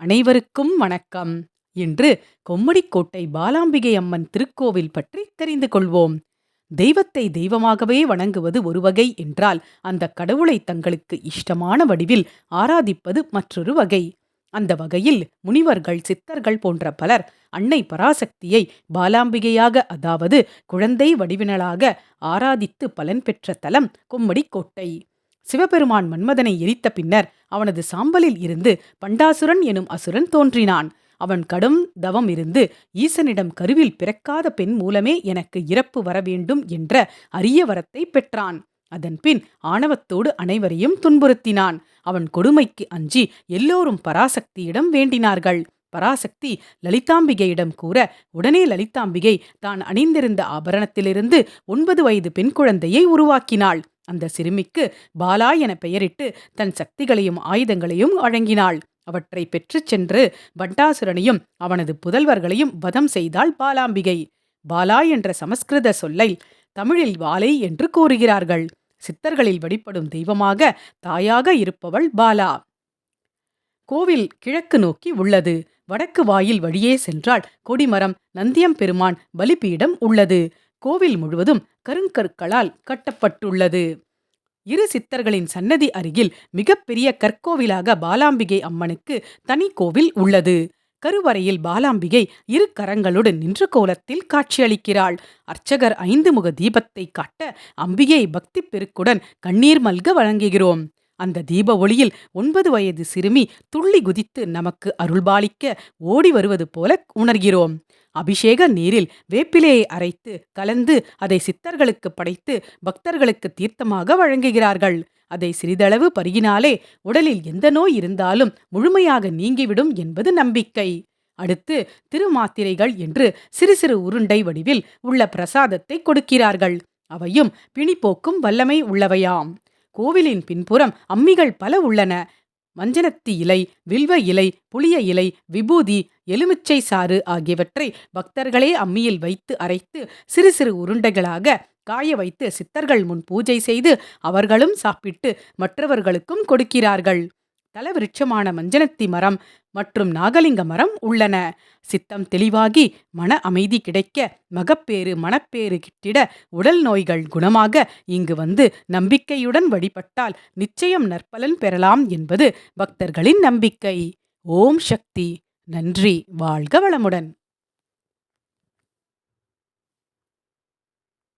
அனைவருக்கும் வணக்கம். இன்று கொம்மடிக்கோட்டை பாலாம்பிகை அம்மன் திருக்கோவில் பற்றி தெரிந்து கொள்வோம். தெய்வத்தை தெய்வமாகவே வணங்குவது ஒரு வகை என்றால் அந்த கடவுளை தங்களுக்கு இஷ்டமான வடிவில் ஆராதிப்பது மற்றொரு வகை. அந்த வகையில் முனிவர்கள் சித்தர்கள் போன்ற பலர் அன்னை பராசக்தியை பாலாம்பிகையாக அதாவது குழந்தை வடிவினலாக ஆராதித்து பலன் பெற்ற தலம் கொம்மடிக்கோட்டை. சிவபெருமான் மன்மதனை எரித்த பின்னர் அவனது சாம்பலில் இருந்து பண்டாசுரன் எனும் அசுரன் தோன்றினான். அவன் கடும் தவம் இருந்து ஈசனிடம் கருவில் பிறக்காத பெண் மூலமே எனக்கு இறப்பு வர வேண்டும் என்ற அரிய வரத்தை பெற்றான். அதன்பின் ஆணவத்தோடு அனைவரையும் துன்புறுத்தினான். அவன் கொடுமைக்கு அஞ்சி எல்லோரும் பராசக்தியிடம் வேண்டினார்கள். பராசக்தி லலிதாம்பிகையிடம் கூற உடனே லலிதாம்பிகை தான் அணிந்திருந்த ஆபரணத்திலிருந்து ஒன்பது வயது பெண் குழந்தையை உருவாக்கினாள். அந்த சிறுமிக்கு பாலா என பெயரிட்டு தன் சக்திகளையும் ஆயுதங்களையும் வழங்கினாள். அவற்றை பெற்றுச் சென்று பண்டாசுரனையும் அவனது புதல்வர்களையும் வதம் செய்தாள் பாலாம்பிகை. பாலா என்ற சமஸ்கிருத சொல்லை தமிழில் வாலை என்று கூறுகிறார்கள். சித்தர்களில் வழிபடும் தெய்வமாக தாயாக இருப்பவள் பாலா. கோவில் கிழக்கு நோக்கி உள்ளது. வடக்கு வாயில் வழியே சென்றால் கொடிமரம் நந்தியம் பெருமான் பலிபீடம் உள்ளது. கோவில் முழுவதும் கருங்கற்களால் கட்டப்பட்டுள்ளது. இரு சித்தர்களின் சன்னதி அருகில் மிகப்பெரிய கற்கோவிலாக பாலாம்பிகை அம்மனுக்கு தனி கோவில் உள்ளது. கருவறையில் பாலாம்பிகை இரு கரங்களுடன் நின்ற கோலத்தில் காட்சியளிக்கிறாள். அர்ச்சகர் ஐந்து முக தீபத்தை காட்ட அம்பிகை பக்தி பெருக்குடன் கண்ணீர் மல்க வழங்குகிறோம். அந்த தீப ஒளியில் ஒன்பது வயது சிறுமி துள்ளி குதித்து நமக்கு அருள்பாலிக்க ஓடி வருவது போல உணர்கிறோம். அபிஷேக நீரில் வேப்பிலையை அரைத்து கலந்து அதை சித்தர்களுக்கு படைத்து பக்தர்களுக்கு தீர்த்தமாக வழங்குகிறார்கள். அதை சிறிதளவு பருகினாலே உடலில் எந்த நோய் இருந்தாலும் முழுமையாக நீங்கிவிடும் என்பது நம்பிக்கை. அடுத்து திருமாத்திரைகள் என்று சிறு சிறு உருண்டை வடிவில் உள்ள பிரசாதத்தை கொடுக்கிறார்கள். அவையும் பிணிப்போக்கும் வல்லமை உள்ளவையாம். கோவிலின் பின்புறம் அம்மிகள் பல உள்ளன. மஞ்சனத்தி இலை வில்வ இலை புளிய இலை விபூதி எலுமிச்சை சாறு ஆகியவற்றை பக்தர்களே அம்மியில் வைத்து அரைத்து சிறு சிறு உருண்டைகளாக காய வைத்து சித்தர்கள் முன் பூஜை செய்து அவர்களும் சாப்பிட்டு மற்றவர்களுக்கும் கொடுக்கிறார்கள். தலவிருட்சமான மஞ்சனத்தி மரம் மற்றும் நாகலிங்க மரம் உள்ளன. சித்தம் தெளிவாகி மன அமைதி கிடைக்க மகப்பேறு மனப்பேறு கிட்டிட உடல் நோய்கள் குணமாக இங்கு வந்து நம்பிக்கையுடன் வழிபட்டால் நிச்சயம் நற்பலன் பெறலாம் என்பது பக்தர்களின் நம்பிக்கை. ஓம் சக்தி. நன்றி. வாழ்க வளமுடன்.